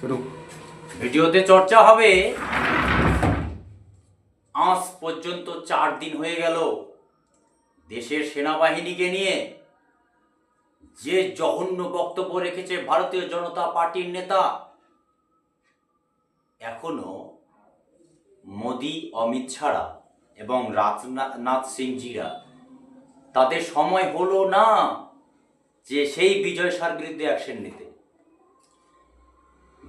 শুরু। ভিডিওতে চর্চা হবে, আজ পর্যন্ত চার দিন হয়ে গেল দেশের সেনাবাহিনীকে নিয়ে। যে জঘন্য বক্তব্য রেখেছে ভারতীয় জনতা পার্টির নেতা, এখনও মোদি, অমিত ছাড়া এবং রাজনাথ সিংজিরা, তাদের সময় হলো না যে সেই বিজয় সার বিরুদ্ধে অ্যাকশন নিতে।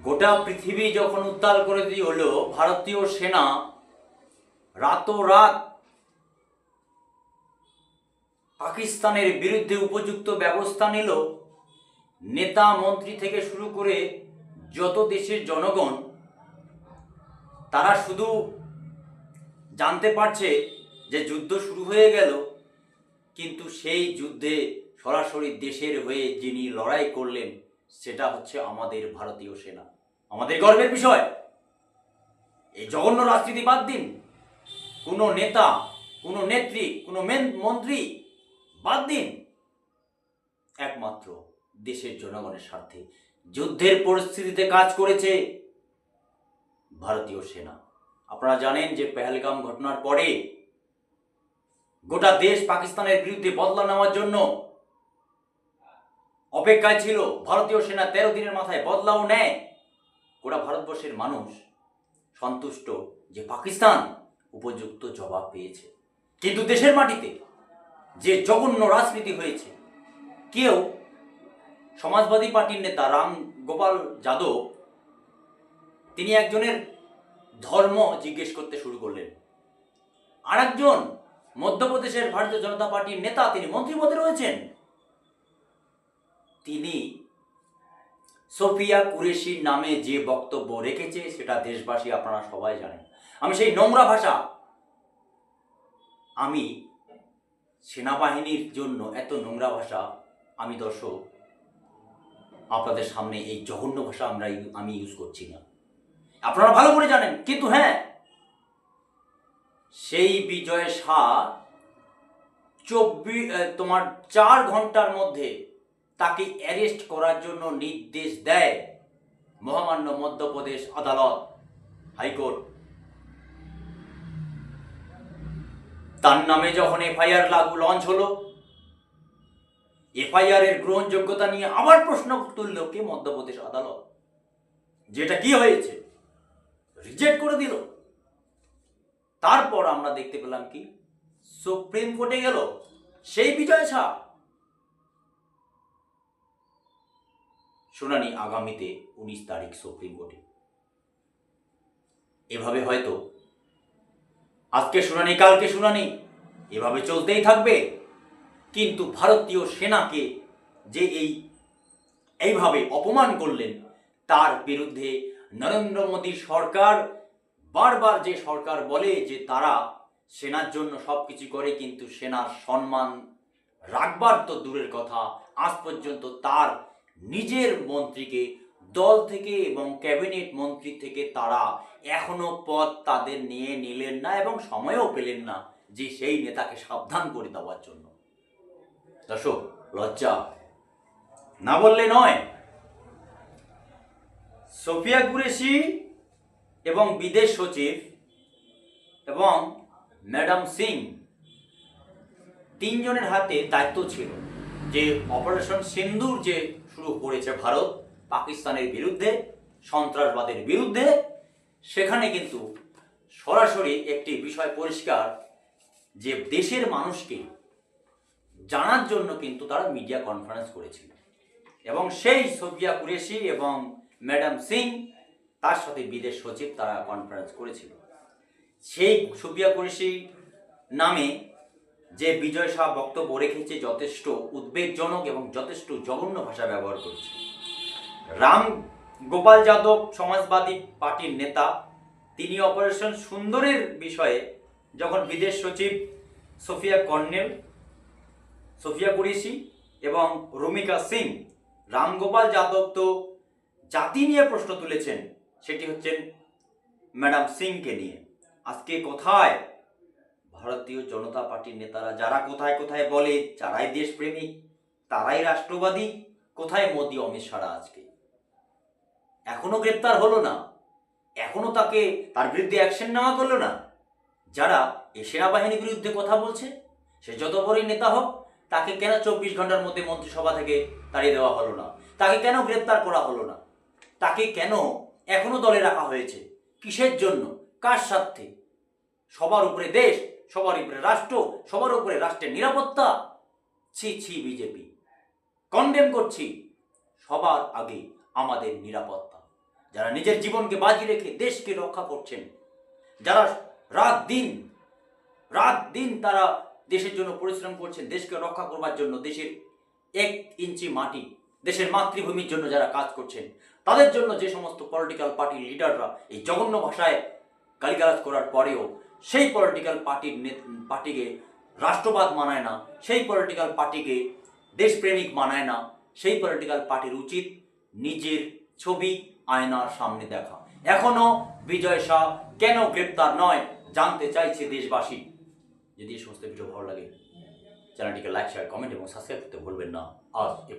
গোটা পৃথিবী যখন উত্তাল করে দিয়ে হলো ভারতীয় সেনা, রাতোরাত পাকিস্তানের বিরুদ্ধে উপযুক্ত ব্যবস্থা নিল। নেতা, মন্ত্রী থেকে শুরু করে যত দেশের জনগণ, তারা শুধু জানতে পারছে যে যুদ্ধ শুরু হয়ে গেল, কিন্তু সেই যুদ্ধে সরাসরি দেশের হয়ে যিনি লড়াই করলেন, সেটা হচ্ছে আমাদের ভারতীয় সেনা। আমাদের গর্বের বিষয়। এই জঘন্য রাজনীতি বাদ দিন। কোনো নেতা, কোনো নেত্রী, কোনো মেন- মন্ত্রী বাদ দিন। একমাত্র দেশের জনগণের স্বার্থে যুদ্ধের পরিস্থিতিতে কাজ করেছে ভারতীয় সেনা। আপনারা জানেন যে পেহেলগাম ঘটনার পরে গোটা দেশ পাকিস্তানের বিরুদ্ধে বদলা নেওয়ার জন্য অপেক্ষায় ছিল। ভারতীয় সেনা তেরো দিনের মাথায় বদলাও নেয়। গোটা ভারতবর্ষের মানুষ সন্তুষ্ট যে পাকিস্তান উপযুক্ত জবাব পেয়েছে। কিন্তু দেশের মাটিতে যে জঘন্য রাজনীতি হয়েছে, কেউ সমাজবাদী পার্টির নেতা রাম গোপাল যাদব, তিনি একজনের ধর্ম জিজ্ঞেস করতে শুরু করলেন। আর একজন মধ্যপ্রদেশের ভারতীয় জনতা পার্টির নেতা, তিনি মন্ত্রী পদে রয়েছেন। তিনি সোফিয়া কুরেশির নামে যে বক্তব্য রেখেছে, সেটা দেশবাসী আপনারা সবাই জানেন। আমি সেই নোংরা ভাষা, আমি সেনাবাহিনীর জন্য এত নোংরা ভাষা, আমি দর্শক, আপনাদের সামনে এই জঘন্য ভাষা আমরা আমি ইউজ করছি না। আপনারা ভালো করে জানেন, কিন্তু হ্যাঁ সেই বিজয় শাহ চব্বিশ তোমার চার ঘণ্টার মধ্যে তাকে অ্যারেস্ট করার জন্য নির্দেশ দেয় মহামান্য মধ্যপ্রদেশ আদালত, হাইকোর্ট। তার নামে যখন এফআইআর লাগু লঞ্চ হলো, এফআইআর এর গ্রহণযোগ্যতা নিয়ে আবার প্রশ্ন তুলল কে? মধ্যপ্রদেশ আদালত। যেটা কি হয়েছে রিজেক্ট করে দিল। তারপর আমরা দেখতে পেলাম কি, সুপ্রিম কোর্টে গেল, সেই বিজয় শাহ শুনানি আগামীতে উনিশ তারিখ সুপ্রিম কোর্টে। এভাবে হয়তো, আজকে শুনানি, কালকে শুনানি, এভাবে চলতেই থাকবে, কিন্তু ভারতীয় সেনাকে যে এই, এইভাবে অপমান করলেন, তার বিরুদ্ধে নরেন্দ্র মোদী সরকার, বারবার যে সরকার বলে যে তারা সেনার জন্য সব কিছু করে, কিন্তু সেনার সম্মান রাখবার তো দূরের কথা, আজ পর্যন্ত তার নিজের মন্ত্রীকে, দল থেকে এবং ক্যাবিনেট মন্ত্রী থেকে তারা এখনও পদ তাদের নিয়ে নিলেন না এবং সময়ও পেলেন না যে সেই নেতাকে সাবধান করে দেওয়ার জন্য। দর্শক, লজ্জা। না বললে নয়, সোফিয়া কুরেশি এবং বিদেশ সচিব এবং ম্যাডাম সিং তিনজনের হাতে দায়িত্ব ছিল যে অপারেশন সিন্দুর যে শুরু করেছে ভারত পাকিস্তানের বিরুদ্ধে, সন্ত্রাসবাদের বিরুদ্ধে। সেখানে কিন্তু সরাসরি একটি বিষয় পরিষ্কার, যে দেশের মানুষকে জানার জন্য কিন্তু তারা মিডিয়া কনফারেন্স করেছিল। এবং সেই সোফিয়া কুরেশি এবং ম্যাডাম সিং, তার সাথে বিদেশ সচিব তারা কনফারেন্স করেছিল। সেই সুফিয়া কুরেশি নামে যে বিজয় শাহ বক্তব্য রেখেছে যথেষ্ট উদ্বেগজনক এবং যথেষ্ট জঘন্য ভাষা ব্যবহার করেছে। রাম গোপাল যাদব সমাজবাদী পার্টির নেতা, তিনি অপারেশন সুন্দরের বিষয়ে যখন বিদেশ সচিব সোফিয়া কর্নেল, সোফিয়া কুরেশি এবং রুমিকা সিং রামগোপাল যাদব তো জাতি নিয়ে প্রশ্ন তুলেছেন, সেটি হচ্ছেন ম্যাডাম সিংকে নিয়ে। আজকে কোথায় ভারতীয় জনতা পার্টির নেতারা যারা কোথায় কোথায় বলে, যারাই দেশপ্রেমিক তারাই রাষ্ট্রবাদী, কোথায় মোদী, অমিত শাহরা আজকে? এখনও গ্রেপ্তার হলো না। এখনও তাকে, তার বিরুদ্ধে অ্যাকশন নেওয়া করল না। যারা এই সেনাবাহিনীর বিরুদ্ধে কথা বলছে, সে যত বড়ই নেতা হোক, তাকে কেন চব্বিশ ঘণ্টার মধ্যে মন্ত্রিসভা থেকে তাড়িয়ে দেওয়া হলো না? তাকে কেন গ্রেপ্তার করা হলো না? তাকে কেন এখনও দলে রাখা হয়েছে? কিসের জন্য? কার স্বার্থে? সবার উপরে দেশ সবার উপরে রাষ্ট্র, সবার উপরে রাষ্ট্রের নিরাপত্তা। ছি ছি, বিজেপি। কন্ডেম করছি। সবার আগে আমাদের নিরাপত্তা। যারা নিজের জীবনকে বাজি রেখে দেশকে রক্ষা করছেন, যারা রাত দিন রাত দিন তারা দেশের জন্য পরিশ্রম করছেন, দেশকে রক্ষা করবার জন্য, দেশের এক ইঞ্চি মাটি, দেশের মাতৃভূমির জন্য যারা কাজ করছেন, তাদের জন্য যে সমস্ত পলিটিক্যাল পার্টির লিডাররা এই জঘন্য ভাষায় গালিগালাজ করার পরেও সেই পলিটিক্যাল পার্টির পার্টিকে রাষ্ট্রবাদ মানায় না, সেই পলিটিক্যাল পার্টিকে দেশপ্রেমিক মানায় না, সেই পলিটিক্যাল পার্টির উচিত নিজের ছবি আয়নার সামনে দেখা। এখনও বিজয় শাহ কেন গ্রেপ্তার নয় জানতে চাইছে দেশবাসী? যদি এই সমস্ত ভিডিও ভালো লাগে, চ্যানেলটিকে লাইক শেয়ার কমেন্ট এবং সাবস্ক্রাইব করতে ভুলবেন না। আজ এ।